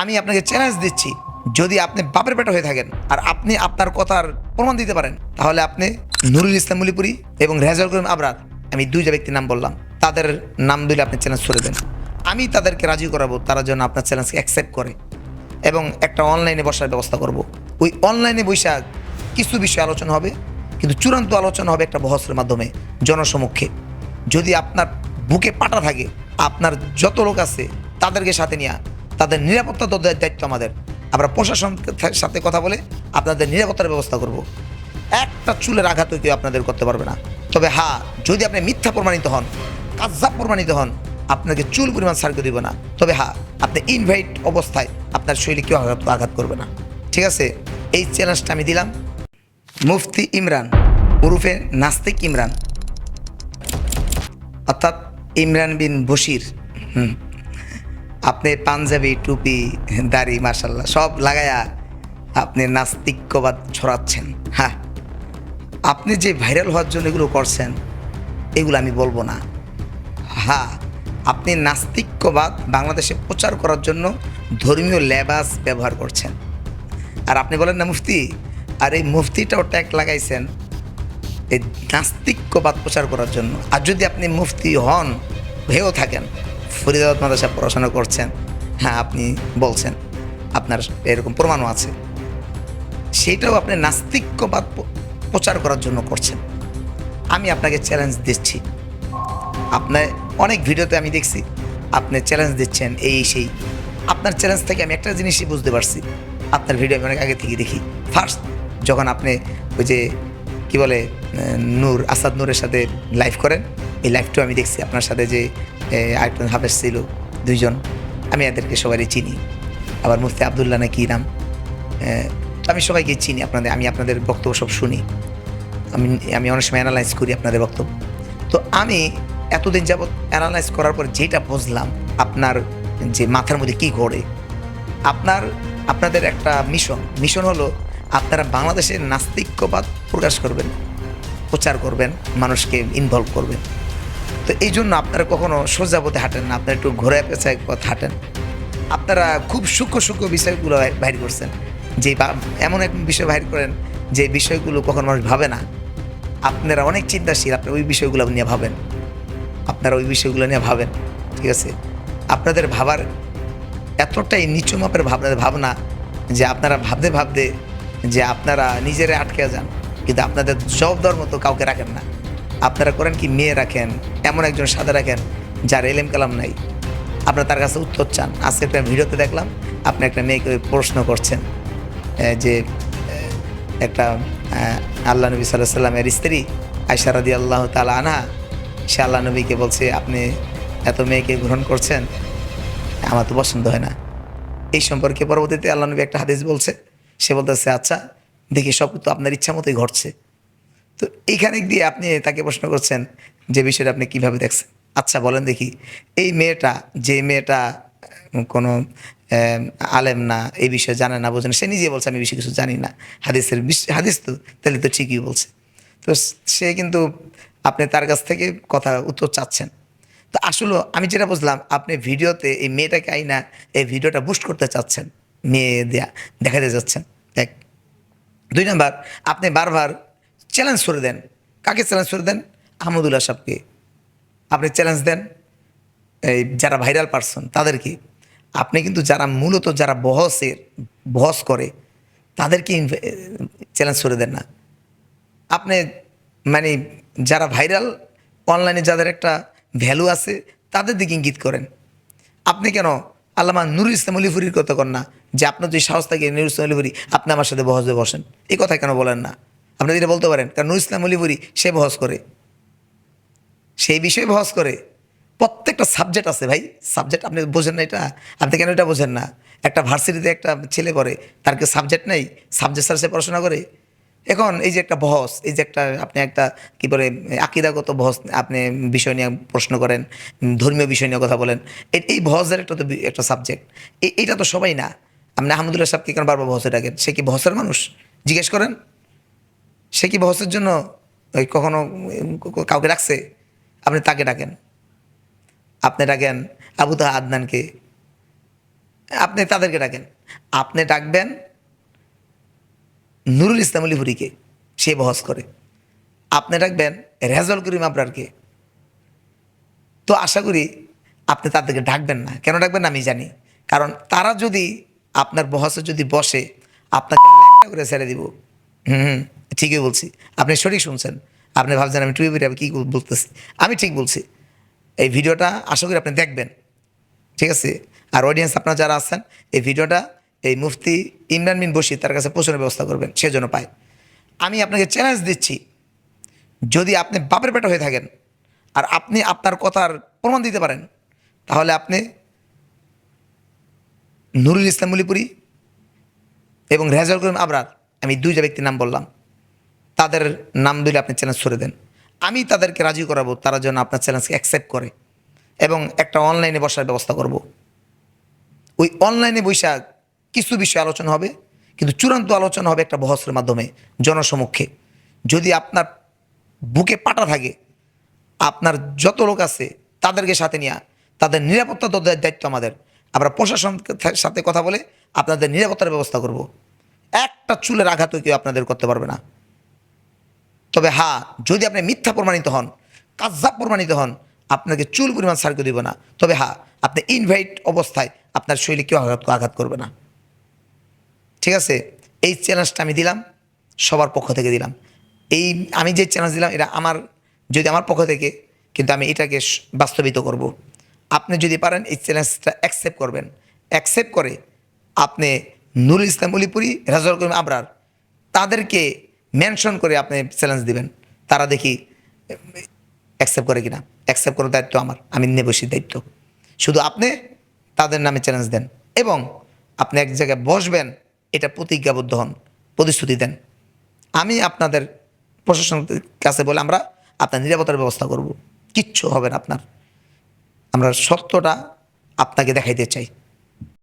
আমি আপনাকে চ্যালেঞ্জ দিচ্ছি, যদি আপনি বাপের পেটা হয়ে থাকেন আর আপনি আপনার কথার প্রমাণ দিতে পারেন, তাহলে আপনি নুরুল ইসলাম মুলিপুরি এবং রেজাউল করিম আবরার, আমি দুইটা ব্যক্তির নাম বললাম, তাদের নাম দিলে আপনি চ্যালেঞ্জ করে দেন। আমি তাদেরকে রাজি করাবো, তারা যেন আপনার চ্যালেঞ্জকে অ্যাকসেপ্ট করে এবং একটা অনলাইনে বসার ব্যবস্থা করব। ওই অনলাইনে বৈশা কিছু বিষয়ে আলোচনা হবে, কিন্তু চূড়ান্ত আলোচনা হবে একটা বহসের মাধ্যমে, জনসমক্ষে। যদি আপনার বুকে পাটা থাকে, আপনার যত লোক আছে, তাদেরকে সাথে নিয়ে তাদের নিরাপত্তা দায়িত্ব আমাদের। আমরা প্রশাসনের সাথে কথা বলে আপনাদের নিরাপত্তার ব্যবস্থা করব। একটা চুলের আঘাত কেউ আপনাদের করতে পারবে না। তবে হ্যাঁ যদি আপনি মিথ্যা প্রমাণিত হন কাজাব প্রমাণিত হন, আপনাকে চুল পরিমাণ সার্কে দিব না। তবে হ্যাঁ আপনি ইনভাইট অবস্থায় আপনার শরীরে কেউ আঘাত আঘাত করবে না। ঠিক আছে? এই চ্যালেঞ্জটা আমি দিলাম। মুফতি ইমরান উরুফে নাস্তিক ইমরান। অর্থাৎ ইমরান বিন বশির। হুম। আপনি পাঞ্জাবি, টুপি, দাড়ি মার্শাল্লাহ সব লাগায়া আপনি নাস্তিক্যবাদ ছড়াচ্ছেন। হ্যাঁ আপনি যে ভাইরাল হওয়ার জন্য এগুলো করছেন, এগুলো আমি বলব না। হ্যাঁ আপনি নাস্তিক্যবাদ বাংলাদেশে প্রচার করার জন্য ধর্মীয় লেবাস ব্যবহার করছেন। আর আপনি বলেন না, মুফতি, আর এই মুফতিটাও ট্যাগ লাগাইছেন এই নাস্তিক্যবাদ প্রচার করার জন্য। আর যদি আপনি মুফতি হন হয়েও থাকেন। ফরিদাবাদ মাদ্রাসা পড়াশোনা করছেন। হ্যাঁ আপনি বলছেন, আপনার এরকম প্রমাণও আছে। সেইটাও আপনি নাস্তিক্যবাদ প্রচার করার জন্য করছেন। আমি আপনাকে চ্যালেঞ্জ দিচ্ছি। আপনার অনেক ভিডিওতে আমি দেখছি, আপনি চ্যালেঞ্জ দিচ্ছেন এই, সেই। আপনার চ্যালেঞ্জ থেকে আমি একটা জিনিসই বুঝতে পারছি। আপনার ভিডিও আমি অনেক আগে থেকে দেখি। ফার্স্ট যখন আপনি ওই যে, কি বলে নূর, আসাদ নূরের সাথে লাইভ করেন এই লাইভটাও আমি দেখছি আপনার সাথে যে আরেকজন হাফেজ ছিল, দুইজন। আমি এদেরকে সবারই চিনি। আবার মুফতি আবদুল্লাহ না কী নাম আমি সবাইকে চিনি আপনাদের, আমি আপনাদের বক্তব্য সব শুনি। আমি আমি অনেক সময় অ্যানালাইজ করি আপনাদের বক্তব্য। তো আমি এতদিন যাবৎ অ্যানালাইজ করার পর যেটা বুঝলাম, আপনার যে মাথার মধ্যে কী ঘোরে, আপনার, আপনাদের একটা মিশন মিশন হলো আপনারা বাংলাদেশের নাস্তিক্যবাদ প্রকাশ করবেন, প্রচার করবেন, মানুষকে ইনভলভ করবেন। তো এই জন্য আপনারা কখনো সোজা পথে হাঁটেন না, আপনারা একটু ঘোরা পেঁচায় পথ হাঁটেন। আপনারা খুব সূক্ষ্ম সূক্ষ্ম বিষয়গুলো বাহির- করছেন। যে এমন এক বিষয় বাহির করেন যে বিষয়গুলো কখনো মানুষ ভাবে না। আপনারা অনেক চিন্তাশীল, আপনারা ওই বিষয়গুলো নিয়ে ভাবেন। আপনারা ওই বিষয়গুলো নিয়ে ভাবেন, ঠিক আছে? আপনাদের ভাবার এতটাই নিচু মাপের ভাবনা ভাবনা যে আপনারা ভাবতে ভাবতে যে আপনারা নিজেরা আটকে যান, কিন্তু আপনাদের জব দেওয়ার মতো কাউকে রাখেন না। আপনারা করেন কি, মেয়ে রাখেন, এমন একজন সাদা রাখেন, যার এলেম কালাম নাই। আপনারা তার কাছে উত্তর চান। আজকে একটা ভিডিওতে দেখলাম, আপনি একটা মেয়েকে প্রশ্ন করছেন যে একটা আল্লাহ নবী সাল্লাহ সাল্লামের স্ত্রী আয়সা রাদি আল্লাহ তালা আনা সে আল্লাহ নবীকে বলছে, আপনি এত মেয়েকে গ্রহণ করছেন, আমার তো পছন্দ হয় না। এই সম্পর্কে পরবর্তীতে আল্লাহ নবী একটা হাদিস বলছে, সে বলতেছে আচ্ছা দেখি সব তো আপনার ইচ্ছা মতোই ঘটছে। তো এইখানে দিয়ে আপনি তাকে প্রশ্ন করছেন যে বিষয়টা আপনি কীভাবে দেখছেন? আচ্ছা বলেন দেখি। এই মেয়েটা, যে মেয়েটা কোনো আলেম না, এই বিষয়ে জানে না, বোঝে না, সে নিজে বলছে, আমি বিষয়ে কিছু জানি না। হাদিসের বিশ- হাদিস তো, তাহলে তো ঠিকই বলছে। তো সে কিন্তু আপনি তার কাছ থেকে কথা, উত্তর চাচ্ছেন। তো আসলে আমি যেটা বুঝলাম, আপনি ভিডিওতে এই মেয়েটাকে আইনা এই ভিডিওটা বুস্ট করতে চাচ্ছেন, মেয়ে দেয়া, দেখাতে যাচ্ছেন এক। দুই নাম্বার, আপনি বারবার চ্যালেঞ্জ করে দেন। কাকে চ্যালেঞ্জ করে দেন? আহমদুল্লাহ সাহেবকে। আপনি চ্যালেঞ্জ দেন। এই যারা ভাইরাল পারসন তাদেরকে। আপনি কিন্তু যারা মূলত যারা বহসের বহস করে, তাদেরকে চ্যালেঞ্জ করে দেন না। আপনি মানে যারা ভাইরাল অনলাইনে যাদের একটা ভ্যালু আছে, তাদের দিকে ইঙ্গিত করেন। আপনি কেন? আল্লামা নুরুল ইসলাম অলিফুরির কথা কর না যে, আপনার যদি সাহস থাকে, নুরুল ইসলাম অলিফুরি আপনি আমার সাথে বহসে বসেন। এই কথা কেন বলেন না? আপনি যেটা বলতে পারেন, কারণ নুরুল ইসলাম অলিফুরি সে বহস করে। সেই বিষয়ে বহস করে। প্রত্যেকটা সাবজেক্ট আছে ভাই। সাবজেক্ট আপনি বোঝেন না এটা। আপনি কেন এটা বোঝেন না? একটা ভার্সিটিতে একটা ছেলে পড়ে, তার কি সাবজেক্ট নেই? সাবজেক্ট স্যার সে পড়াশোনা করে? এখন এই যে একটা বহস, এই যে একটা আপনি একটা, কি বলে, আকিদাগত বহস আপনি বিষয় নিয়ে প্রশ্ন করেন, ধর্মীয় বিষয় নিয়ে কথা বলেন, এই- বহসের একটা তো একটা সাবজেক্ট এইটা তো সবাই না। আপনি আহমদুল্লাহ সাহেবকে কেন বারবার বহসে ডাকেন? সে কি বহসের মানুষ? জিজ্ঞেস করেন। সে কি বহসের জন্য ওই কখনো কাউকে রাখছে আপনি তাকে ডাকেন। আপনি ডাকেন আবু তাহা আদনানকে। আপনি তাদেরকে ডাকেন। আপনি ডাকবেন নুরুল ইসলাম আলিপুরিকে সে বহস করে। আপনি ডাকবেন রেজল করিম আবরারকে। তো আশা করি আপনি তাদেরকে ডাকবেন না। কেন ডাকবেন আমি জানি। কারণ তারা যদি আপনার বহসে যদি বসে আপনাকে ল্যাংটা করে ছেড়ে দিব। হুম, ঠিকই বলছি। আপনি সঠিক শুনছেন। আপনি ভাবছেন আমি টুয়ে আমি কী বলতেছি। আমি ঠিক বলছি। এই ভিডিওটা আশা করি আপনি দেখবেন। ঠিক আছে? আর অডিয়েন্স আপনারা যারা আছেন, এই ভিডিওটা এই মুফতি ইমরান বিন বসির তার কাছে পৌঁছানোর ব্যবস্থা করবেন সেজন্য পায়। আমি আপনাকে চ্যালেঞ্জ দিচ্ছি। যদি আপনি বাপের পেটা হয়ে থাকেন আর আপনি আপনার কথার প্রমাণ দিতে পারেন, তাহলে আপনি নুরুল ইসলাম মলিপুরি এবং রেজাল করিম আবরার, আমি দুইটা ব্যক্তির নাম বললাম। তাদের নাম দিলে আপনি চ্যালেঞ্জ ছড়ে দেন। আমি তাদেরকে রাজি করাবো, তারা যেন আপনার চ্যালেঞ্জকে অ্যাকসেপ্ট করে এবং একটা অনলাইনে বসার ব্যবস্থা করব। ওই অনলাইনে বৈশা কিছু বিষয় আলোচনা হবে, কিন্তু চূড়ান্ত আলোচনা হবে একটা বহসের মাধ্যমে, জনসমক্ষে। যদি আপনার বুকে পাটা থাকে, আপনার যত লোক আছে, তাদেরকে সাথে নিয়ে, তাদের নিরাপত্তা দেওয়ার দায়িত্ব আমাদের। আমরা প্রশাসনের সাথে কথা বলে আপনাদের নিরাপত্তার ব্যবস্থা করব। একটা চুলের আঘাতও কেউ আপনাদের করতে পারবে না। তবে হ্যাঁ যদি আপনি মিথ্যা প্রমাণিত হন, কাজ্জাব প্রমাণিত হন, আপনাকে চুল পরিমাণ সার্কে দিব না। তবে হ্যাঁ আপনি ইনভাইট অবস্থায় আপনার শরীরে কেউ আঘাত আঘাত করবে না। ঠিক আছে? এই চ্যালেঞ্জটা আমি দিলাম, সবার পক্ষ থেকে দিলাম। এই আমি যে চ্যালেঞ্জ দিলাম, এটা আমার, যদি আমার পক্ষ থেকে, কিন্তু আমি এটাকে বাস্তবিত করব। আপনি যদি পারেন, এই চ্যালেঞ্জটা অ্যাকসেপ্ট করবেন। অ্যাকসেপ্ট করে আপনি নুরুল ইসলাম অলিপুরি রাজল করিম আবরার, তাদেরকে মেনশন করে আপনি চ্যালেঞ্জ দিবেন। তারা দেখি অ্যাকসেপ্ট করে কিনা। অ্যাকসেপ্ট করার দায়িত্ব আমার। আমি নেবসির দায়িত্ব। শুধু আপনি তাদের নামে চ্যালেঞ্জ দেন এবং আপনি এক জায়গায় বসবেন, এটা প্রতিজ্ঞাবদ্ধ হন, প্রতিশ্রুতি দেন। আমি আপনাদের প্রশাসনের কাছে বলে আমরা আপনার নিরাপত্তার ব্যবস্থা করব। কিচ্ছু হবে না আপনার। আমরা সত্যটা আপনাকে দেখাইতে চাই।